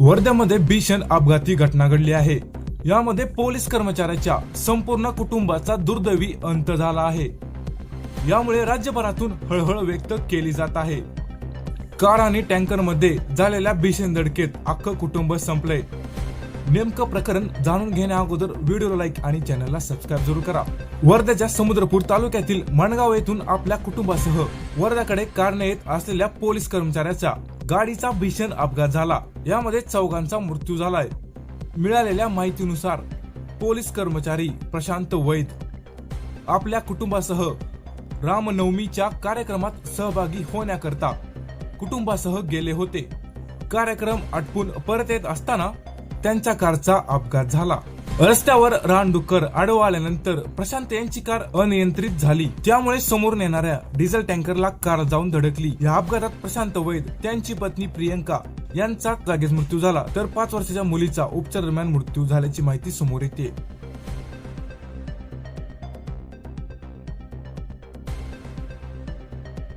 वर्ध्यामध्ये भीषण अपघाती घटना घडली आहे. यामध्ये पोलीस कर्मचाऱ्याच्या संपूर्ण कुटुंबाचा दुर्दैवी अंत झाला आहे. यामुळे राज्यभरातून हळहळ व्यक्त केली जात आहे. कार आणि टँकरमध्ये झालेल्या भीषण धडकेत अख्खं कुटुंब संपलंय. नेमकं प्रकरण जाणून घेण्या अगोदर व्हिडिओला लाईक आणि चॅनलला सबस्क्राईब जरूर करा. वर्ध्याच्या समुद्रपूर तालुक्यातील मणगाव येथून आपल्या कुटुंबासह वर्ध्याकडे कारणे येत असलेल्या पोलीस कर्मचाऱ्याचा गाडीचा भीषण अपघात झाला. यामध्ये चौघांचा मृत्यू झालाय. मिळालेल्या माहितीनुसार पोलीस कर्मचारी प्रशांत वैद आपल्या कुटुंबासह रामनवमीच्या कार्यक्रमात सहभागी होण्याकरता कुटुंबासह गेले होते. कार्यक्रम आटपून परत येत असताना त्यांच्या कारचा अपघात झाला. रस्त्यावर रानडुक्कर आडवा आल्यानंतर प्रशांत यांची कार अनियंत्रित झाली. त्यामुळे समोरून येणाऱ्या डिझेल टँकरला कार जाऊन धडकली. या अपघातात प्रशांत वैद त्यांची पत्नी प्रियंका यांचा जागीच मृत्यू झाला. तर पाच वर्षाच्या मुलीचा उपचार दरम्यान मृत्यू झाल्याची माहिती समोर येते.